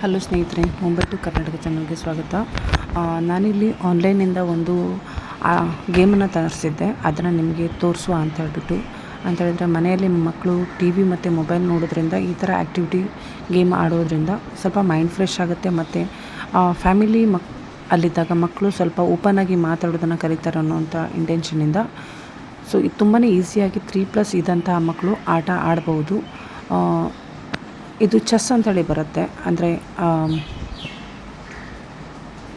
Hello ಸ್ನೇಹಿತರೆ Mumbai to Karnataka ಚಾನಲ್ಗೆ ಸ್ವಾಗತ. ನಾನಿಲ್ಲಿ ಆನ್ಲೈನಿಂದ ಒಂದು ಗೇಮನ್ನು ತರಿಸಿದ್ದೆ ಅದನ್ನು ನಿಮಗೆ ತೋರಿಸುವ ಅಂತ ಹೇಳ್ಬಿಟ್ಟು. ಅಂತ ಹೇಳಿದ್ರೆ ಮನೆಯಲ್ಲಿ ಮಕ್ಕಳು ಟಿ ವಿ ಮತ್ತು ಮೊಬೈಲ್ ನೋಡೋದ್ರಿಂದ, ಈ ಥರ ಆ್ಯಕ್ಟಿವಿಟಿ ಗೇಮ್ ಆಡೋದ್ರಿಂದ ಸ್ವಲ್ಪ ಮೈಂಡ್ ಫ್ರೆಶ್ ಆಗುತ್ತೆ. ಮತ್ತು ಫ್ಯಾಮಿಲಿ ಮಕ್, ಅಲ್ಲಿದ್ದಾಗ ಮಕ್ಕಳು ಸ್ವಲ್ಪ ಓಪನ್ ಆಗಿ ಮಾತಾಡೋದನ್ನು ಕಲಿತಾರೆ ಅನ್ನೋಂಥ ಇಂಟೆನ್ಷನಿಂದ ಸೊ ಇದು ತುಂಬಾ ಈಸಿಯಾಗಿ ತ್ರೀ ಪ್ಲಸ್ ಇದ್ದಂತಹ ಮಕ್ಕಳು ಆಟ ಆಡ್ಬೋದು ಇದು ಚೆಸ್ ಅಂತೇಳಿ ಬರುತ್ತೆ. ಅಂದರೆ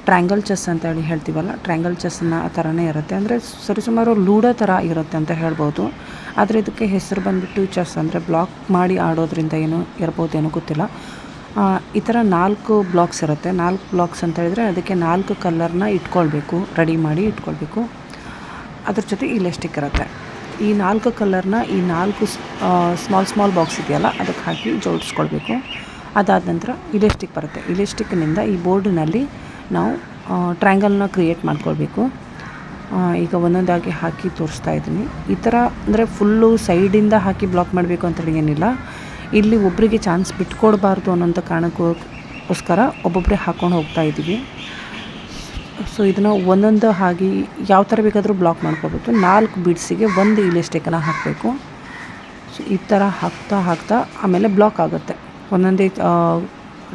ಟ್ರ್ಯಾಂಗಲ್ ಚೆಸ್ ಅಂತೇಳಿ ಹೇಳ್ತೀವಲ್ಲ, ಟ್ರ್ಯಾಂಗಲ್ ಚೆಸ್ನ ಆ ಥರನೇ ಇರುತ್ತೆ. ಅಂದರೆ ಸರಿಸುಮಾರು ಲೂಡೋ ಥರ ಇರುತ್ತೆ ಅಂತ ಹೇಳ್ಬೋದು. ಆದರೆ ಇದಕ್ಕೆ ಹೆಸರು ಬಂದುಬಿಟ್ಟು ಚೆಸ್ ಅಂದರೆ ಬ್ಲಾಕ್ ಮಾಡಿ ಆಡೋದ್ರಿಂದ ಏನು ಇರ್ಬೋದೇನೋ ಗೊತ್ತಿಲ್ಲ. ಈ ಥರ ನಾಲ್ಕು ಬ್ಲಾಕ್ಸ್ ಇರುತ್ತೆ. ನಾಲ್ಕು ಬ್ಲಾಕ್ಸ್ ಅಂತ ಹೇಳಿದರೆ ಅದಕ್ಕೆ ನಾಲ್ಕು ಕಲರ್ನ ಇಟ್ಕೊಳ್ಬೇಕು, ರೆಡಿ ಮಾಡಿ ಇಟ್ಕೊಳ್ಬೇಕು. ಅದ್ರ ಜೊತೆ ಇಲೆಸ್ಟಿಕ್ ಇರುತ್ತೆ. ಈ ನಾಲ್ಕು ಕಲರ್ನ ಈ ನಾಲ್ಕು ಸ್ಮಾಲ್ ಸ್ಮಾಲ್ ಬಾಕ್ಸ್ ಇದೆಯಲ್ಲ, ಅದಕ್ಕೆ ಹಾಕಿ ಜೋಡಿಸ್ಕೊಳ್ಬೇಕು. ಅದಾದ ನಂತರ ಇಲೆಸ್ಟಿಕ್ ಬರುತ್ತೆ. ಇಲೆಸ್ಟಿಕ್ನಿಂದ ಈ ಬೋರ್ಡಿನಲ್ಲಿ ನಾವು ಟ್ರ್ಯಾಂಗಲ್ನ ಕ್ರಿಯೇಟ್ ಮಾಡ್ಕೊಳ್ಬೇಕು. ಈಗ ಒಂದೊಂದಾಗಿ ಹಾಕಿ ತೋರಿಸ್ತಾ ಇದ್ದೀನಿ. ಈ ಥರ ಅಂದರೆ ಫುಲ್ಲು ಸೈಡಿಂದ ಹಾಕಿ ಬ್ಲಾಕ್ ಮಾಡಬೇಕು ಅಂತೇಳಿ ಏನಿಲ್ಲ. ಇಲ್ಲಿ ಒಬ್ಬರಿಗೆ ಚಾನ್ಸ್ ಬಿಟ್ಕೊಡ್ಬಾರ್ದು ಅನ್ನೋಂಥ ಕಾರಣಕ್ಕೋಸ್ಕರ ಒಬ್ಬೊಬ್ಬರೇ ಹಾಕ್ಕೊಂಡು ಹೋಗ್ತಾ ಇದ್ದೀವಿ. ಸೊ ಇದನ್ನು ಒಂದೊಂದು ಹಾಗೆ ಯಾವ ಥರ ಬೇಕಾದರೂ ಬ್ಲಾಕ್ ಮಾಡ್ಕೋಬೇಕು ನಾಲ್ಕು ಬೀಡ್ಸಿಗೆ ಒಂದು ಇಲೆಸ್ಟಿಕನ್ನು ಹಾಕಬೇಕು. ಸೊ ಈ ಥರ ಹಾಕ್ತಾ ಹಾಕ್ತಾ ಆಮೇಲೆ ಬ್ಲಾಕ್ ಆಗುತ್ತೆ. ಒಂದೊಂದೇ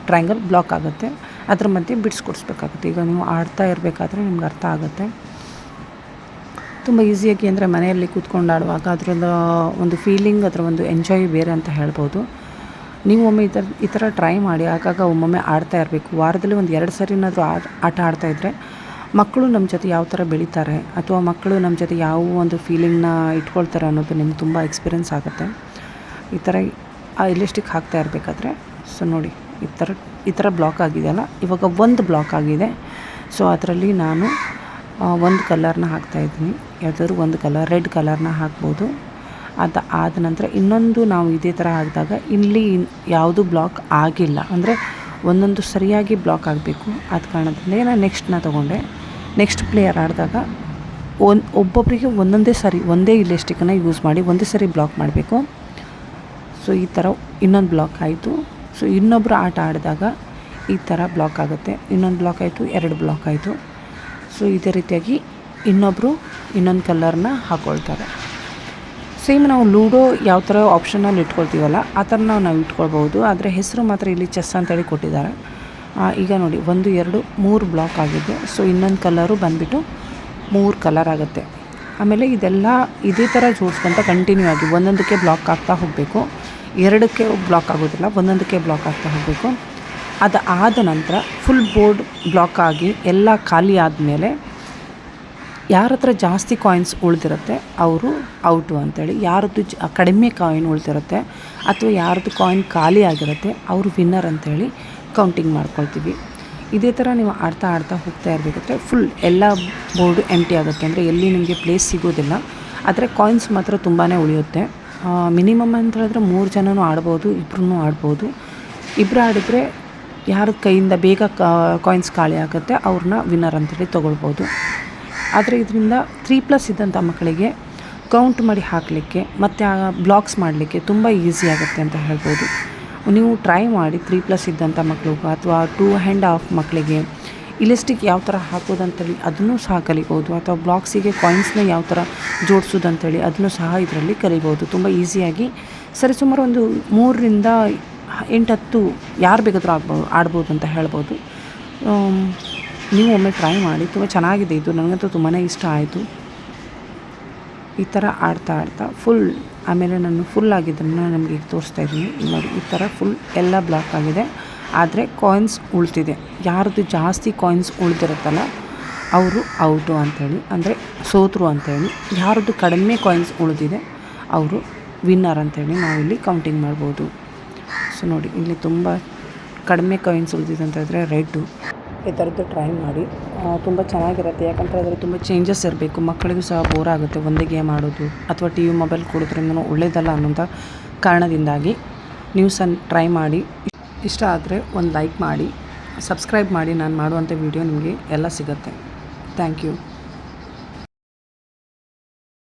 ಟ್ರ್ಯಾಂಗಲ್ ಬ್ಲಾಕ್ ಆಗುತ್ತೆ. ಅದ್ರ ಮಧ್ಯೆ ಬಿಡ್ಸ್ ಕೊಡಿಸ್ಬೇಕಾಗುತ್ತೆ. ಈಗ ನೀವು ಆಡ್ತಾ ಇರಬೇಕಾದ್ರೆ ನಿಮ್ಗೆ ಅರ್ಥ ಆಗುತ್ತೆ. ತುಂಬ ಈಸಿಯಾಗಿ ಅಂದರೆ ಮನೆಯಲ್ಲಿ ಕೂತ್ಕೊಂಡು ಆಡುವಾಗ ಅದರಿಂದ ಒಂದು ಫೀಲಿಂಗ್ ಅದರ ಒಂದು ಎಂಜಾಯ್ ಬೇರೆ ಅಂತ ಹೇಳ್ಬೋದು. ನೀವು ಒಮ್ಮೆ ಈ ಥರ ಈ ಥರ ಟ್ರೈ ಮಾಡಿ, ಆಗಾಗ ಒಮ್ಮೊಮ್ಮೆ ಆಡ್ತಾ ಇರಬೇಕು. ವಾರದಲ್ಲಿ ಒಂದು ಎರಡು ಸರಿನಾದರೂ ಆಟ ಆಟ ಆಡ್ತಾ ಇದ್ದರೆ ಮಕ್ಕಳು ನಮ್ಮ ಜೊತೆ ಯಾವ ಥರ ಬೆಳೀತಾರೆ, ಅಥವಾ ಮಕ್ಕಳು ನಮ್ಮ ಜೊತೆ ಯಾವ ಒಂದು ಫೀಲಿಂಗ್ನ ಇಟ್ಕೊಳ್ತಾರೆ ಅನ್ನೋದು ನಿಮ್ಗೆ ತುಂಬ ಎಕ್ಸ್ಪೀರಿಯೆನ್ಸ್ ಆಗುತ್ತೆ. ಈ ಥರ ಆ ಇಲೆಸ್ಟಿಕ್ ಹಾಕ್ತಾ ಇರಬೇಕಾದ್ರೆ ಸೊ ನೋಡಿ, ಈ ಥರ ಈ ಥರ ಬ್ಲಾಕ್ ಆಗಿದೆಯಲ್ಲ ಇವಾಗ ಒಂದು ಬ್ಲಾಕ್ ಆಗಿದೆ. ಸೊ ಅದರಲ್ಲಿ ನಾನು ಒಂದು ಕಲರ್ನ ಹಾಕ್ತಾಯಿದ್ದೀನಿ ಯಾವುದಾದ್ರು ಒಂದು ಕಲರ್ ರೆಡ್ ಕಲರ್ನ ಹಾಕ್ಬೋದು. ಅದು ಆದ ನಂತರ ಇನ್ನೊಂದು ನಾವು ಇದೇ ಥರ ಆಗಿದಾಗ ಇಲ್ಲಿ ಯಾವುದು ಬ್ಲಾಕ್ ಆಗಿಲ್ಲ. ಅಂದರೆ ಒಂದೊಂದು ಸರಿಯಾಗಿ ಬ್ಲಾಕ್ ಆಗಬೇಕು. ಆದ ಕಾರಣದಿಂದ ನಾನು ನೆಕ್ಸ್ಟ್ನ ತೊಗೊಂಡೆ. ನೆಕ್ಸ್ಟ್ ಪ್ಲೇಯರ್ ಆಡಿದಾಗ ಒನ್ ಒಬ್ಬೊಬ್ಬರಿಗೆ ಒಂದೊಂದೇ ಸರಿ, ಒಂದೇ ಇಲೆಸ್ಟಿಕನ್ನು ಯೂಸ್ ಮಾಡಿ ಒಂದೇ ಸರಿ ಬ್ಲಾಕ್ ಮಾಡಬೇಕು. ಸೊ ಈ ಥರ ಇನ್ನೊಂದು ಬ್ಲಾಕ್ ಆಯಿತು. ಸೊ ಇನ್ನೊಬ್ಬರು ಆಟ ಆಡಿದಾಗ ಈ ಥರ ಬ್ಲಾಕ್ ಆಗುತ್ತೆ. ಇನ್ನೊಂದು ಬ್ಲಾಕ್ ಆಯಿತು, ಎರಡು ಬ್ಲಾಕ್ ಆಯಿತು. ಸೊ ಇದೇ ರೀತಿಯಾಗಿ ಇನ್ನೊಬ್ಬರು ಇನ್ನೊಂದು ಕಲರ್ನ ಹಾಕ್ಕೊಳ್ತಾರೆ ಸೇಮ್ ನಾವು ಲೂಡೋ ಯಾವ ಥರ ಆಪ್ಷನಲ್ಲಿ ಇಟ್ಕೊಳ್ತೀವಲ್ಲ, ಆ ಥರ ನಾವು ನಾವು ಇಟ್ಕೊಳ್ಬೋದು. ಆದರೆ ಹೆಸರು ಮಾತ್ರ ಇಲ್ಲಿ ಚೆಸ್ ಅಂತೇಳಿ ಕೊಟ್ಟಿದ್ದಾರೆ. ಈಗ ನೋಡಿ, ಒಂದು, ಎರಡು, ಮೂರು ಬ್ಲಾಕ್ ಆಗಿದೆ. ಸೊ, ಇನ್ನೊಂದು ಕಲರು ಬಂದುಬಿಟ್ಟು ಮೂರು ಕಲರ್ ಆಗುತ್ತೆ. ಆಮೇಲೆ ಇದೆಲ್ಲ ಇದೇ ಥರ ಜೋಡಿಸ್ಕೊಂತ ಕಂಟಿನ್ಯೂ ಆಗಿ ಒಂದೊಂದಕ್ಕೆ ಬ್ಲಾಕ್ ಆಗ್ತಾ ಹೋಗಬೇಕು. ಎರಡಕ್ಕೆ ಬ್ಲಾಕ್ ಆಗೋದಿಲ್ಲ, ಒಂದೊಂದಕ್ಕೆ ಬ್ಲಾಕ್ ಆಗ್ತಾ ಹೋಗಬೇಕು. ಅದು ಆದ ನಂತರ ಫುಲ್ ಬೋರ್ಡ್ ಬ್ಲಾಕ್ ಆಗಿ ಎಲ್ಲ ಖಾಲಿ ಆದಮೇಲೆ ಯಾರ ಹತ್ರ ಜಾಸ್ತಿ ಕಾಯಿನ್ಸ್ ಉಳಿದಿರುತ್ತೆ, ಅವರು ಔಟು ಅಂತೇಳಿ. ಯಾರದ್ದು ಜ, ಕಡಿಮೆ ಕಾಯಿನ್ ಉಳಿದಿರುತ್ತೆ ಅಥವಾ ಯಾರದ್ದು ಕಾಯಿನ್ ಖಾಲಿ ಆಗಿರುತ್ತೆ, ಅವರು ವಿನ್ನರ್ ಅಂತೇಳಿ ಕೌಂಟಿಂಗ್ ಮಾಡ್ಕೊಳ್ತೀವಿ. ಇದೇ ಥರ ನೀವು ಆಡ್ತಾ ಆಡ್ತಾ ಹೋಗ್ತಾ ಇರಬೇಕಾದ್ರೆ ಫುಲ್ ಎಲ್ಲ ಬೋರ್ಡು ಎಂಟಿ ಆಗುತ್ತೆ ಅಂದರೆ ಎಲ್ಲಿ ನಿಮಗೆ ಪ್ಲೇಸ್ ಸಿಗೋದಿಲ್ಲ. ಆದರೆ ಕಾಯಿನ್ಸ್ ಮಾತ್ರ ತುಂಬಾ ಉಳಿಯುತ್ತೆ. ಮಿನಿಮಮ್ ಅಂತ ಹೇಳಿದ್ರೆ ಮೂರು ಜನನೂ ಆಡ್ಬೋದು ಇಬ್ಬರೂ ಆಡ್ಬೋದು. ಇಬ್ಬರು ಆಡಿದರೆ ಯಾರ ಕೈಯಿಂದ ಬೇಗ ಕಾಯಿನ್ಸ್ ಖಾಲಿ ಆಗುತ್ತೆ ಅವ್ರನ್ನ ವಿನ್ನರ್ ಅಂತೇಳಿ ತೊಗೊಳ್ಬೋದು. ಆದರೆ ಇದರಿಂದ ತ್ರೀ ಪ್ಲಸ್ ಇದ್ದಂಥ ಮಕ್ಕಳಿಗೆ ಕೌಂಟ್ ಮಾಡಿ ಹಾಕಲಿಕ್ಕೆ ಮತ್ತು ಆ ಬ್ಲಾಕ್ಸ್ ಮಾಡಲಿಕ್ಕೆ ತುಂಬ ಈಸಿ ಆಗುತ್ತೆ ಅಂತ ಹೇಳ್ಬೋದು. ನೀವು ಟ್ರೈ ಮಾಡಿ ತ್ರೀ ಪ್ಲಸ್ ಇದ್ದಂಥ ಮಕ್ಕಳಿಗೂ ಅಥವಾ ಟೂ ಹ್ಯಾಂಡ್ ಆಫ್ ಮಕ್ಕಳಿಗೆ ಇಲಿಸ್ಟಿಕ್ ಯಾವ ಥರ ಹಾಕೋದಂತೇಳಿ ಅದನ್ನು ಸಹ ಕಲಿಬೋದು ಅಥವಾ ಬ್ಲಾಕ್ಸಿಗೆ ಕಾಯಿನ್ಸ್ನ ಯಾವ ಥರ ಜೋಡಿಸೋದಂತೇಳಿ ಅದನ್ನು ಸಹ ಇದರಲ್ಲಿ ಕಲಿಬೋದು. ತುಂಬ ಈಸಿಯಾಗಿ ಸರಿಸುಮಾರು ಒಂದು ಮೂರರಿಂದ ಎಂಟು ಹತ್ತು ಯಾರು ಬೇಕಾದರೂ ಆಗ್ಬೋದು ಆಡ್ಬೋದು ಅಂತ ಹೇಳ್ಬೋದು. ನೀವು ಒಮ್ಮೆ ಟ್ರೈ ಮಾಡಿ, ತುಂಬ ಚೆನ್ನಾಗಿದೆ ಇದು. ನನಗಂತೂ ತುಂಬಾ ಇಷ್ಟ ಆಯಿತು. ಈ ಥರ ಆಡ್ತಾ ಆಡ್ತಾ ಫುಲ್ ಆಮೇಲೆ ನಾನು ಫುಲ್ ಆಗಿದ್ದನ್ನು ನಮಗೆ ತೋರಿಸ್ತಾ ಇದ್ದೀನಿ. ನೋಡಿ, ಈ ಥರ ಫುಲ್ ಎಲ್ಲ ಬ್ಲಾಕ್ ಆಗಿದೆ. ಆದರೆ ಕಾಯಿನ್ಸ್ ಉಳ್ತಿದೆ. ಯಾರದು ಜಾಸ್ತಿ ಕಾಯಿನ್ಸ್ ಉಳಿದಿರುತ್ತಲ್ಲ, ಅವರು ಔಟು ಅಂಥೇಳಿ ಅಂದರೆ ಸೋತರು ಅಂಥೇಳಿ ಯಾರದ್ದು ಕಡಿಮೆ ಕಾಯಿನ್ಸ್ ಉಳಿದಿದೆ, ಅವರು ವಿನ್ನರ್ ಅಂಥೇಳಿ ನಾವಿಲ್ಲಿ ಕೌಂಟಿಂಗ್ ಮಾಡ್ಬೋದು. ಸೊ ನೋಡಿ, ಇಲ್ಲಿ ತುಂಬ ಕಡಿಮೆ ಕಾಯಿನ್ಸ್ ಉಳಿದಿದೆ ಅಂತ ಹೇಳಿದ್ರೆ ರೆಡ್ಡು ಈ ಥರದ್ದು ಟ್ರೈ ಮಾಡಿ. ತುಂಬ ಚೆನ್ನಾಗಿರುತ್ತೆ. ಯಾಕಂದರೆ ಅದರಲ್ಲಿ ತುಂಬ ಚೇಂಜಸ್ ಇರಬೇಕು. ಮಕ್ಕಳಿಗೂ ಸಹ ಬೋರ್ ಆಗುತ್ತೆ ಒಂದೇ ಗೇಮ್ ಆಡೋದು ಅಥವಾ ಟಿ ವಿ ಮೊಬೈಲ್ ಕೊಡೋದ್ರಿಂದ ಒಳ್ಳೇದಲ್ಲ ಅನ್ನೋಂಥ ಕಾರಣದಿಂದಾಗಿ ನ್ಯೂಸನ್ನು ಟ್ರೈ ಮಾಡಿ. ಇಷ್ಟ ಆದರೆ ಒಂದು ಲೈಕ್ ಮಾಡಿ ಸಬ್ಸ್ಕ್ರೈಬ್ ಮಾಡಿ. ನಾನು ಮಾಡುವಂಥ ವೀಡಿಯೋ ನಿಮಗೆ ಎಲ್ಲ ಸಿಗುತ್ತೆ. Thank you